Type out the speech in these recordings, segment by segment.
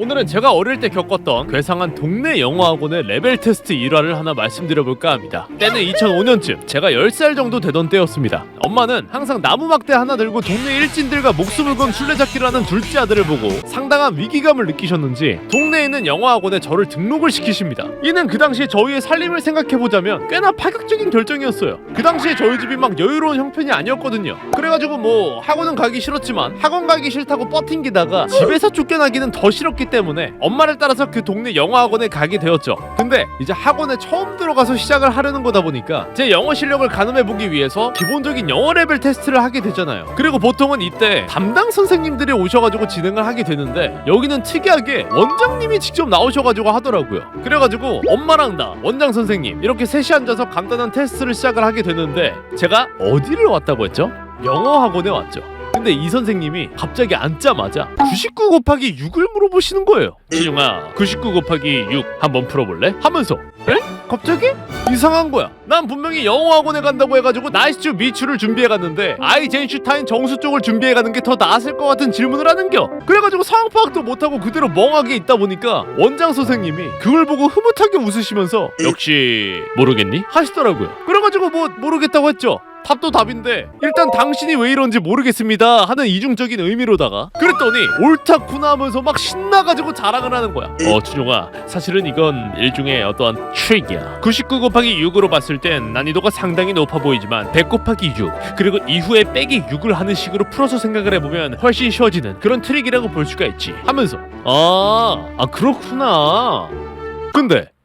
오늘은 제가 어릴 때 겪었던 괴상한 동네 영어학원의 레벨 테스트 일화를 하나 말씀드려볼까 합니다. 때는 2005년쯤 제가 10살 정도 되던 때였습니다. 엄마는 항상 나무 막대 하나 들고 동네 일진들과 목숨을 건 술래잡기를 하는 둘째 아들을 보고 상당한 위기감을 느끼셨는지 동네에 있는 영어학원에 저를 등록을 시키십니다. 이는 그 당시에 저희의 살림을 생각해보자면 꽤나 파격적인 결정이었어요. 그 당시에 저희 집이 막 여유로운 형편이 아니었거든요. 그래가지고 뭐 학원은 가기 싫었지만 학원 가기 싫다고 뻗팅기다가 집에서 쫓겨나기는 더 싫었기 때문에 엄마를 따라서 그 동네 영어학원에 가게 되었죠. 근데 이제 학원에 처음 들어가서 시작을 하려는 거다 보니까 제 영어 실력을 가늠해보기 위해서 기본적인 영어 레벨 테스트를 하게 되잖아요. 그리고 보통은 이때 담당 선생님들이 오셔가지고 진행을 하게 되는데 여기는 특이하게 원장님이 직접 나오셔가지고 하더라고요. 그래가지고 엄마랑 나 원장 선생님 이렇게 셋이 앉아서 간단한 테스트를 시작을 하게 되는데 제가 어디를 왔다고 했죠? 영어 학원에 왔죠. 근데 이 선생님이 갑자기 앉자마자 99 곱하기 6을 물어보시는 거예요. 준영아, 99 곱하기 6 한번 풀어볼래? 하면서 에? 갑자기? 이상한 거야. 난 분명히 영어 학원에 간다고 해가지고 나이스주 미추를 준비해 갔는데 아이젠슈타인 정수 쪽을 준비해 가는 게 더 나았을 것 같은 질문을 하는겨. 그래가지고 상황 파악도 못하고 그대로 멍하게 있다 보니까 원장 선생님이 그걸 보고 흐뭇하게 웃으시면서 역시 모르겠니? 하시더라고요. 그래가지고 뭐 모르겠다고 했죠. 답도 답인데 일단 당신이 왜 이런지 모르겠습니다 하는 이중적인 의미로다가 그랬더니 옳다구나 하면서 막 신나가지고 자랑을 하는 거야. 어 준용아 사실은 이건 일종의 어떠한 트릭이야. 99 곱하기 6으로 봤을 땐 난이도가 상당히 높아 보이지만 100 곱하기 6 그리고 이후에 빼기 6을 하는 식으로 풀어서 생각을 해보면 훨씬 쉬워지는 그런 트릭이라고 볼 수가 있지. 하면서 아, 아 그렇구나. 근데 어?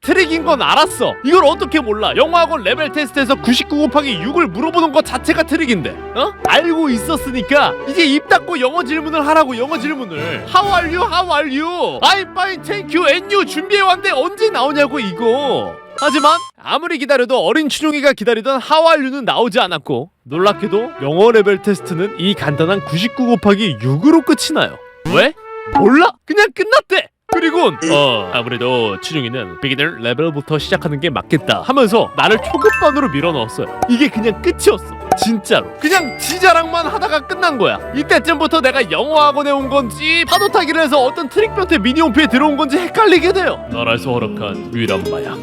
트릭인 건 알았어. 이걸 어떻게 몰라? 영어학원 레벨 테스트에서 99 곱하기 6을 물어보는 것 자체가 트릭인데. 어? 알고 있었으니까 이제 입 닫고 영어 질문을 하라고 영어 질문을. How are you? How are you? I'm fine, thank you. And you 준비해 왔는데 언제 나오냐고 이거. 하지만 아무리 기다려도 어린 춘용이가 기다리던 you는 나오지 않았고 놀랍게도 영어 레벨 테스트는 이 간단한 99 곱하기 6으로 끝이 나요. 왜? 몰라. 그냥 끝났대. 그리고 어 아무래도 춘용이는 비기너 레벨부터 시작하는 게 맞겠다 하면서 나를 초급반으로 밀어넣었어요. 이게 그냥 끝이었어. 진짜로. 그냥 지자랑만 하다가 끝난 거야. 이때쯤부터 내가 영어 학원에 온 건지 파도 타기를 해서 어떤 트릭 변태 미니홈피에 들어온 건지 헷갈리게 돼요. 나라에서 허락한 유일한 마약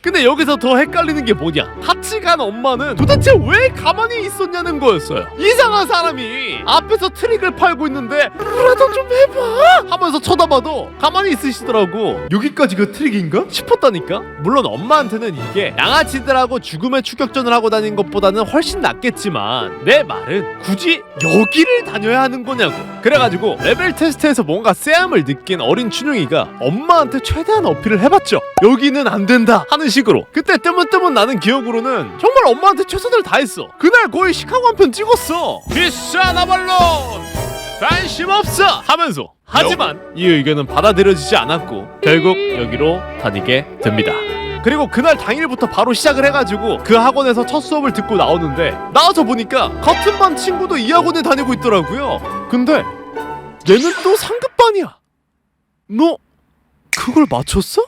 근데 여기서 더 헷갈리는 게 뭐냐? 같이 간 엄마는 도대체 왜 가만히 있었냐는 거였어요. 이상한 사람이 앞에서 트릭을 팔고 있는데 뭐라도 좀 해봐! 하면서 쳐다봐도 가만히 있으시더라고. 여기까지가 트릭인가? 싶었다니까? 물론 엄마한테는 이게 양아치들하고 죽음의 추격전을 하고 다닌 것보다는 훨씬 낫겠지만 내 말은 굳이 여기를 다녀야 하는 거냐고 그래가지고 레벨 테스트에서 뭔가 쎄함을 느낀 어린 춘용이가 엄마한테 최대한 어필을 해봤죠. 여기는 안 된다 하는 식으로. 그때 뜨문뜨문 나는 기억으로는 정말 엄마한테 최선을 다했어. 그날 거의 시카고 한 편 찍었어. 비싼 아발론! 관심 없어! 하면서. 하지만 이 의견은 받아들여지지 않았고 결국 여기로 다니게 됩니다 그리고 그날 당일부터 바로 시작을 해가지고 그 학원에서 첫 수업을 듣고 나오는데 나와서 보니까 같은 반 친구도 이 학원에 다니고 있더라고요 근데 얘는 또 상급반이야 너 그걸 맞췄어?